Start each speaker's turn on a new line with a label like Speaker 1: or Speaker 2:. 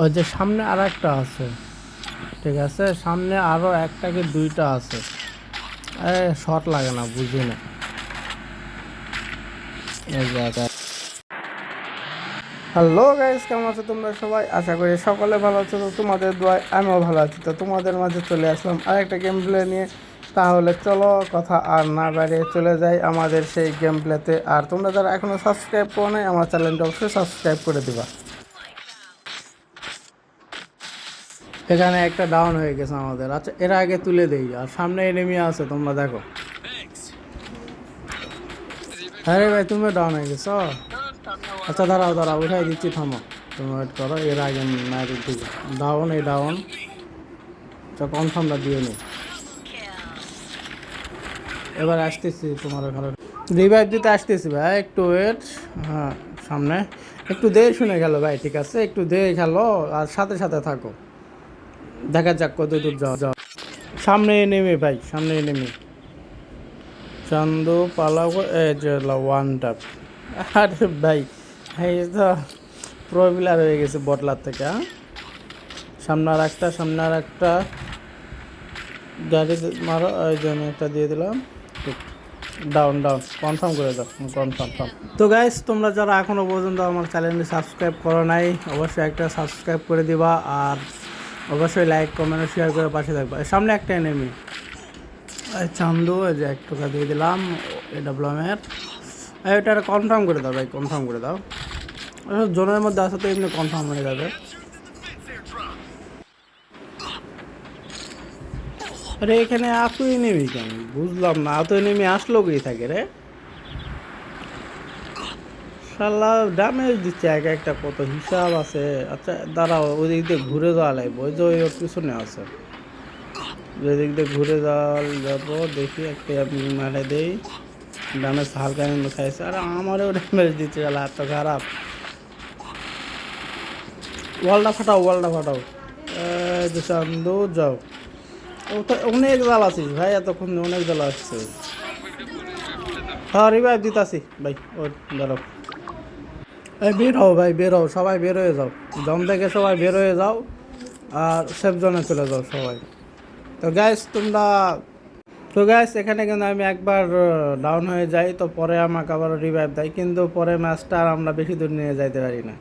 Speaker 1: ওই যে সামনে আর একটা আছে, ঠিক আছে? সামনে আরও একটা কি দুইটা আছে। শর্ট লাগে না, বুঝি না। হ্যালো গাইস, কেমন আছো তোমরা সবাই? আশা করি সকলে ভালো আছো। তো তোমাদের দোয়ায় আমিও ভালো আছি। তো তোমাদের মাঝে চলে আসলাম আরেকটা গেম প্লে নিয়ে। তাহলে চলো কথা আর না বাড়িয়ে চলে যাই আমাদের সেই গেম প্লেতে আর তোমরা যারা এখনও সাবস্ক্রাইব করো নাই, আমার চ্যানেলটা অবশ্যই সাবস্ক্রাইব করে দিবা। এখানে একটা ডাউন হয়ে গেছে আমাদের। আচ্ছা এর আগে তুলে দেই। আর সামনে এনিমি আছে, তোমরা দেখো। আরে ভাই, তুমি ডাউন হয়ে গেছো? আচ্ছা দাঁড়াও দাঁড়াও, উঠাই দিচ্ছি, থামো। তুমি ওয়েট করো, এর আগে ডাউন এই ডাউন তো কনফার্মটা দিয়ে নি এবার আসতেছি তোমার ওখানে। রিভাইভ দিতে আসতেছি ভাই, একটু ওয়েট হ্যাঁ সামনে। একটু দে শুনে গেল ভাই, ঠিক আছে? একটু দে খেলো, আর সাথে সাথে থাকো। দেখা যাক কত দূর যাও যাও সামনে নেমে ভাই, সামনে নেমে। চান্দু যে ওয়ান টাপ আরে ভাই তো প্রবিলার হয়ে গেছে বটলার থেকে হ্যাঁ? সামনে আর একটা, সামনে আর একটা। গাড়ি মারো ওই জন্য একটা দিয়ে দিলাম। ডাউন ডাউন কনফার্ম করে দাও কনফার্ম তো গাইস তোমরা যারা এখনও পর্যন্ত আমার চ্যানেলটি সাবস্ক্রাইব করো নাই, অবশ্যই একটা সাবস্ক্রাইব করে দিবা। আর অবশ্যই লাইক কমেন্ট শেয়ার করে পাশে থাকবা। সামনে একটা এনেমি চান্দু যে এক টাকা দিয়ে দিলাম এডাব্লিউএমের এটা কনফার্ম করে দাও ভাই কনফার্ম করে দাও। জোনের মধ্যে আসা তো, এমনি কনফার্ম হয়ে যাবে। আরে এখানে এতই নেমি কেন? বুঝলাম না, এত নেমে আসলো কি থাকে রে? শালা ড্যামেজ দিচ্ছে, এক একটা কত হিসাব আছে। আচ্ছা দাঁড়াও ওই দিক দিয়ে ঘুরে যাওয়া লাগবে, ওই যে ওই ওর পিছনে আছে। ওই দিক দিয়ে ঘুরে যাওয়া যাব দেখি একটা মারে দেই। ড্যামেজ হালকা খাইছে আর আমারও ড্যামেজ দিচ্ছে, শালা এত খারাপ। ওয়ালটা ফাটাও ওয়ালটা ফাটাও। চান্দু যাও। অনেক জাল আছিস ভাই, এতক্ষণ অনেক জাল আসছে। হ্যাঁ রিভাইভ দিতাছি। ভাই ও দাঁড়াও। বের হও ভাই, বের হও, সবাই বের হয়ে যাও। জম থেকে সবাই বের হয়ে যাও আর সেফজনে চলে যাও সবাই। তো গ্যাস তোমরা তো গ্যাস এখানে কিন্তু আমি একবার ডাউন হয়ে যাই, তো পরে আমাকে আবার রিভাইভ দেয়, কিন্তু পরে ম্যাচটা আর আমরা বেশি দূর নিয়ে যাইতে পারি না।